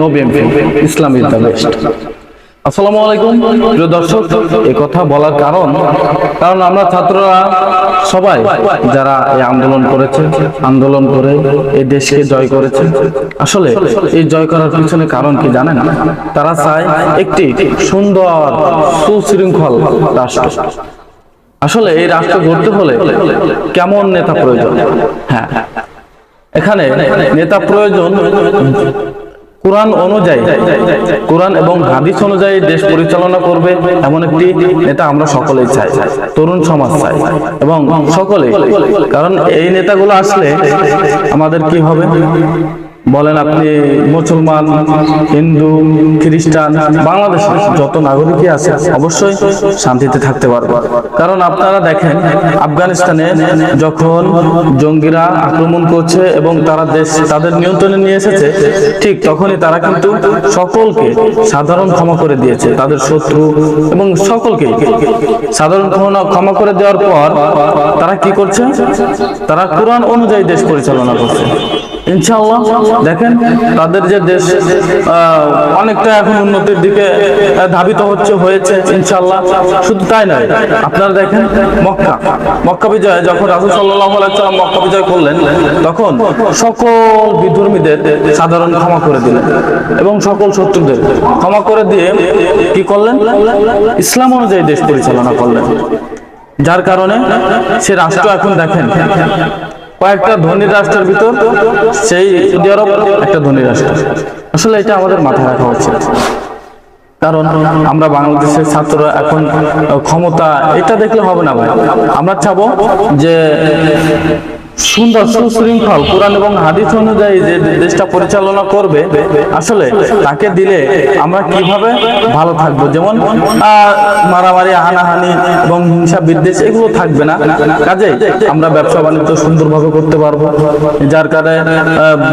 No BNP Islam is the best আসসালামু আলাইকুম, প্রিয় দর্শক এই কথা বলার কারণ কারণ আমরা ছাত্ররা সবাই যারা এই আন্দোলন করেছে, আন্দোলন করে এই দেশকে জয় করেছে, আসলে এই জয় করার পিছনে কারণ কি জানেন? তারা চায় একটি সুন্দর সুশৃঙ্খল রাষ্ট্র। আসলে এই রাষ্ট্র গড়তে হলে কেমন নেতা প্রয়োজন? হ্যাঁ এখানে নেতা প্রয়োজন কোরআন অনুযায়ী, কোরআন এবং হাদিস অনুযায়ী দেশ পরিচালনা করবে এমন একটি নেতা আমরা সকলেই চাই, তরুণ সমাজ চাই। এবং সকলে কারণ এই নেতাগুলো আসলে আমাদের কি হবে? বলেন আপনি মুসলমান, হিন্দু, খ্রিস্টান বাংলাদেশে যত নাগরিকই আছে, অবশ্যই শান্তিতে থাকতে পারবে। কারণ আপনারা দেখেন, আফগানিস্তানে যখন জঙ্গিরা আক্রমণ করছে এবং তারা দেশ তাদের নিয়ন্ত্রণে নিয়ে এসেছে, ঠিক তখনই তারা কিন্তু সকলকে সাধারণ ক্ষমা করে দিয়েছে। তাদের শত্রু এবং সকলকে সাধারণ ক্ষমা করে দেওয়ার পর তারা কি করছে? তারা কোরআন অনুযায়ী দেশ পরিচালনা করছে। ইনশাআল্লাহ। দেখেন, তাদের যে দেশ অনেকটা এখন উন্নতির দিকে ধাবিত হচ্ছে, হয়েছে, ইনশাআল্লাহ। শুধু তাই নয়, আপনারা দেখেন, মক্কা মক্কা বিজয়, যখন রাসূল সাল্লাল্লাহু আলাইহি সাল্লাম মক্কা বিজয় করলেন, তখন সকল বিধর্মীদের সাধারণ ক্ষমা করে দিলেন এবং সকল শত্রুদের ক্ষমা করে দিয়ে কি করলেন? ইসলাম অনুযায়ী দেশ পরিচালনা করলেন। যার কারণে সে রাষ্ট্র এখন দেখেন কয়েকটা ধনী রাষ্ট্রের ভিতর সেই সৌদি আরব একটা ধনী রাষ্ট্র। আসলে এটা আমাদের মাথায় রাখা উচিত। কারণ আমরা বাংলাদেশের ছাত্ররা এখন ক্ষমতা, এটা দেখলে হবে না ভাই। আমরা চাবো যে সুন্দর সুশৃঙ্খল কোরআন এবং হাদিস অনুযায়ী যে দেশটা পরিচালনা করবে আসলে তাকে দিলে আমরা কীভাবে ভালো থাকব? যেমন মারামারি হানাহানি এবং হিংসা বিদ্বেষ এগুলো থাকবে না। কাজে আমরা ব্যবসা বাণিজ্য সুন্দরভাবে করতে পারব। যার কারণে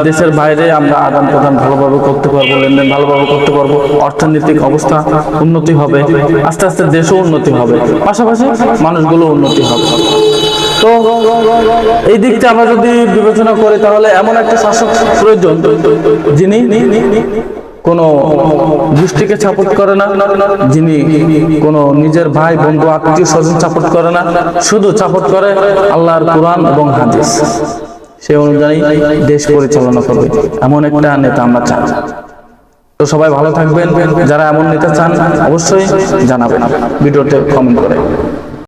দেশের বাইরে আমরা আদান প্রদান ভালোভাবে করতে পারব লেনদেন ভালোভাবে করতে পারব। অর্থনৈতিক অবস্থা উন্নতি হবে। আস্তে আস্তে দেশও উন্নতি হবে। পাশাপাশি মানুষগুলো উন্নতি হবে। তো এই দিকটা আমরা যদি বিবেচনা করি, তাহলে এমন একটা শাসক প্রয়োজন যিনি কোনো গোষ্ঠীকে সাপোর্ট করে না, যিনি কোনো নিজের ভাই, বন্ধু, আত্মীয় স্বজন সাপোর্ট করে না, শুধু সাপোর্ট করে আল্লাহর কোরআন এবং হাদিস। সে অনুযায়ী দেশ পরিচালনা করবে, এমন একটা নেতা আমরা চাই। তো সবাই ভালো থাকবেন, যারা এমন নেতা চান, অবশ্যই জানাবেন। ভিডিওতে কমেন্ট করে।